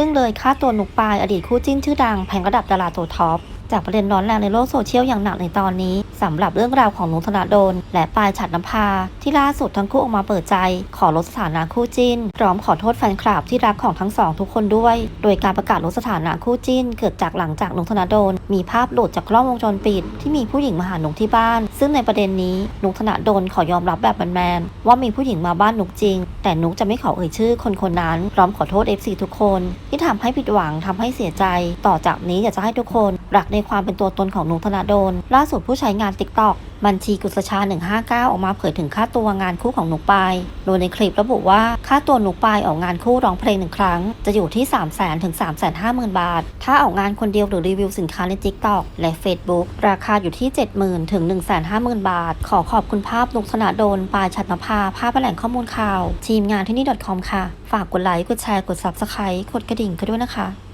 นึกเลยค่าตัวนุกปายอดีตคู่จิ้นชื่อดังแพงระดับดาราตัวท็อป จากประเด็นร้อนแรงในโลกโซเชียลอย่างหนักในตอนนี้สำหรับเรื่องราวของนุกธนาโดน และปายฉัดน้ำพา ที่ล่าสุดทั้งคู่ออกมาเปิดใจ ขอลดสถานะคู่จิ้น พร้อมขอโทษแฟนคลับที่รักของทั้งสองทุกคนด้วย โดยการประกาศลดสถานะคู่จิ้น เกิดจากหลังจากนุกธนาโดน มีภาพหลุดจากกล้องวงจรปิด ที่มีผู้หญิงมาหานุกที่บ้าน ซึ่งในประเด็นนี้นุกธนาโดนขอยอมรับแบบแมนๆว่ามีผู้หญิงมาบ้านนุกจริง แต่นุกจะไม่ขอเอ่ยชื่อคนคนนั้น พร้อมขอโทษ FC ทุกคน ที่ทำให้ผิดหวังทำให้เสียใจ ต่อจากนี้อยากจะให้ทุกคนรักในความเป็นตัวตนของนุกธนาโดนล่าสุดผู้ใช้งาน TikTok บัญชีกุศชา 159 ออกมาเผยถึงค่าตัวงานคู่ของนุกปาย โดยในคลิประบุว่าค่าตัวนุกปายออกงานคู่ร้องเพลงหนึ่งครั้ง จะอยู่ที่ 3 0 0 0 0 0 ถึง 3 5 0 0 0 0 บาท ถ้าออกงานคนเดียวหรือรีวิวสินค้าใน TikTok และ Facebook ราคาอยู่ที่ 70,000 ถึง 150,000 บาท ขอขอบคุณภาพนุกธนาโดน ปายชัดนภา ภาพแหล่งข้อมูลข่าว ทีมงานที่นี่ .com ค่ะ ฝากกดไลค์ กดแชร์ กด Subscribe กดกระดิ่งกันด้วยนะคะ